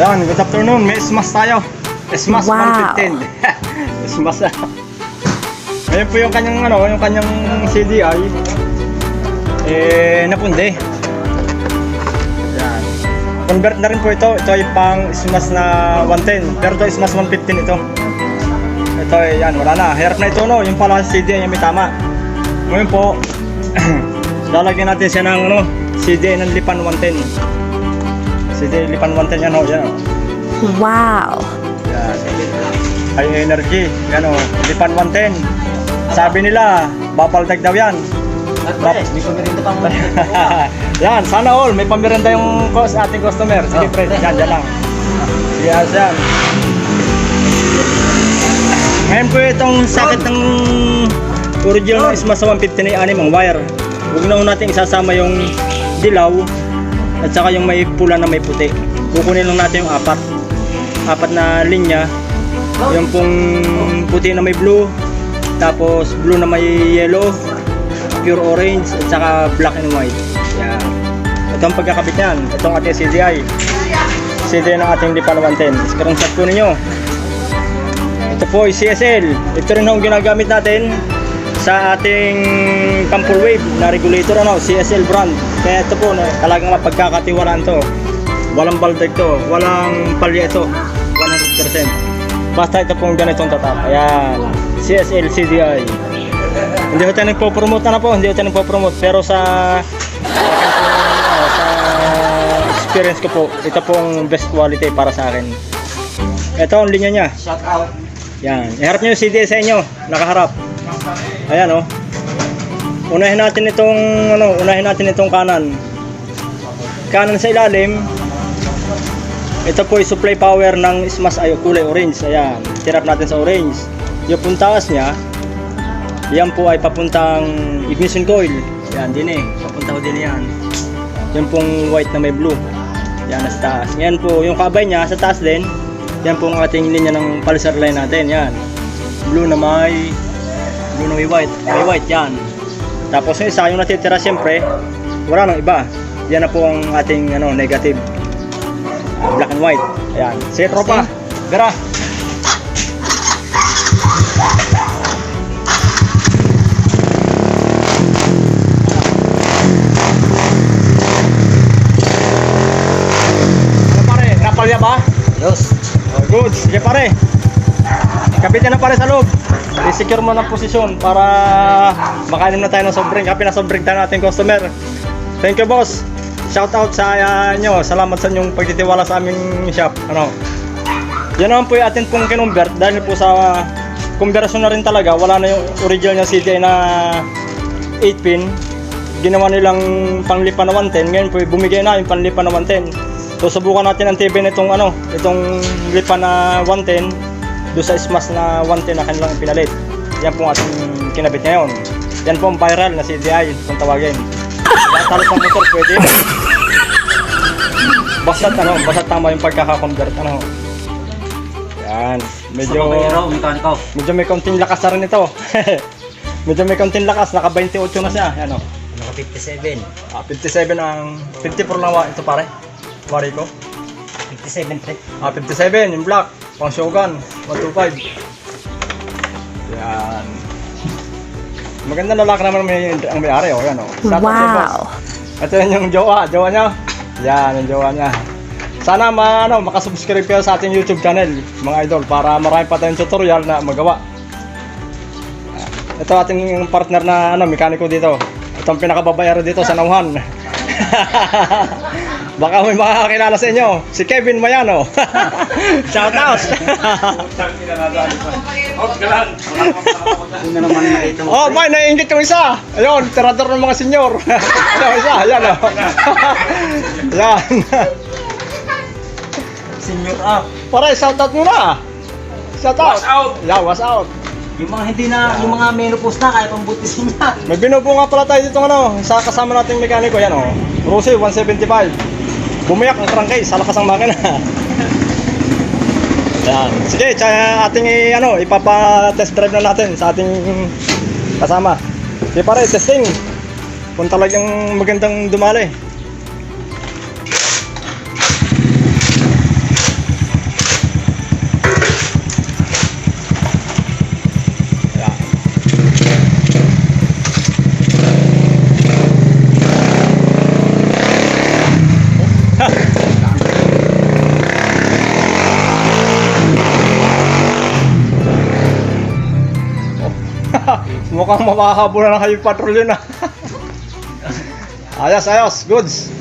Yan, good afternoon. May smash tayo. Smash Wow. 115. smash na. Ayun po yung kanyang ano, yung kanyang CDI. Eh, napundi. Yan. Convert na rin po ito. Ito ay pang smash na 110. Pero ito ay smash 115 ito. Ito ay yan, wala na. Hirap na ito no. Yung pala CDI yung may tama. Ngayon po, lalagyan natin siya ng ano, CDI ng Lipan 110. CDI Lipan 110 yan o, yan o. Wow. Yan. High energy. Yan o. Lipan 110. Sabi nila, babaldag daw yan. Pre, di ko ganito pang yan, sana all. May pamirenda yung cost ating customer. Sige, Oh, pre. Yan, yan lang. Yes, yan. Ngayon po itong sakit ng original na Smash 150 na anim ang wire. Huwag na natin isasama yung dilaw at saka yung may pula na may puti. Kukunin lang natin yung apat. Apat na linya. Yung pong puti na may blue, tapos blue na may yellow, pure orange, at saka black and white. Yan. Ito ang pagkakabit niyan. Ito ang ating CDI. CDI ng ating Lipan 110. Screenshot po ninyo. Ito po ay CSL. Ito rin ang ginagamit natin sa ating Campur Wave na regulator ano, CSL brand. Kaya ito po, na, talagang mapagkakatiwalaan to. Walang baldag to, walang palya ito. 100%. Basta ito pong ganitong tatak. Ayan. CSL CDI. Hindi ko tayo nagpo-promote na, na po, hindi ko tayo nagpo-promote. Pero sa sa experience ko po, ito pong best quality para sa akin. Ito ang linya niya. shout out. Yan. Iharap niyo yung CD sa inyo. Nakaharap. Ayan oh. Unahin natin itong ano, unahin natin itong kanan. Kanan sa ilalim. Ito po ay supply power ng Smash ayo kulay orange. Ayan. Tirap natin sa orange. Yung puntaas niya, yan po ay papuntang ignition coil. Yan din eh. Papunta ko din yan. Yan pong white na may blue. Yan nasa taas. Yan po, yung kabay niya sa taas din. Yan po ang ating linya ng pulsar line natin. Yan. Blue na may na may white. May white yan. Tapos yung isa, yung natitira siyempre, wala nang iba. Yan na po ang ating ano, negative. Black and white. Ayan. Sige tropa. Gara. Ano? Napalya ba? Yes. Oh, good. Sige pare. Kapitan na pare sa loob. I-secure mo ng posisyon para makainom na tayo ng sobrang kape na sobrang tayo nating customer. Thank you boss. Shout out sa uh, nyo. Salamat sa inyong pagtitiwala sa aming shop. Ano? Yan naman po yung atin pong kinumbert dahil po sa konverasyon na rin talaga. Wala na yung original niya CDI na 8 pin. Ginawa nilang panglipa na 110. Ngayon po bumigay na yung panlipa na 110. So subukan natin ang TV nitong ano, itong lipa na 110 doon sa Smash na 110 na kanilang pinalit. Yan po ang ating kinabit ngayon. Yan po ang viral na CDI kung tawagin. Lahat talo sa motor pwede. Basta ano, basta tama yung pagkaka-convert ano. Yan, medyo Medyo... may konting lakas na rin ito. medyo may konting lakas, naka 28 na siya. Yan oh. Naka 57. Ah, 57 ang 54 lang wa ito pare. Wari ko. 57 pre. Ah, 57 yung black. Pang Shogun 125. Yan. Maganda lalaki naman may, ang may-ari oh, yan oh. Shout out kay boss. Wow. Ito yan yung jowa, jowa niya. Yan, yung jowa niya. Sana ma, ano, makasubscribe kayo sa ating YouTube channel, mga idol, para marami pa tayong tutorial na magawa. Ito ating partner na ano, mekaniko dito. Ito ang pinakababayaro dito sa Nauhan. Baka may makakakilala sa inyo, si Kevin Mayano. Shout out! Oh, may naiingit yung isa. Ayun, tirador ng mga senyor. Ayun, isa, ayan oh. Yan. Senior up. Pare, shout out muna. Shout out. Was out. Yeah, was out. Yung mga hindi na, yung mga menopause na, kaya pang butisin niya. May binubo nga pala tayo dito ano, sa kasama nating mekaniko yan oh. Rosy 175. Bumayak ang crankcase sa lakas ng makina. Yan. Sige, tsaka ating ano, ipapa-test drive na natin sa ating kasama. Sige pare, testing. Kung talagang magandang dumali. Mukhang makahabol na highway patrol yun ah. ayos, ayos. Goods.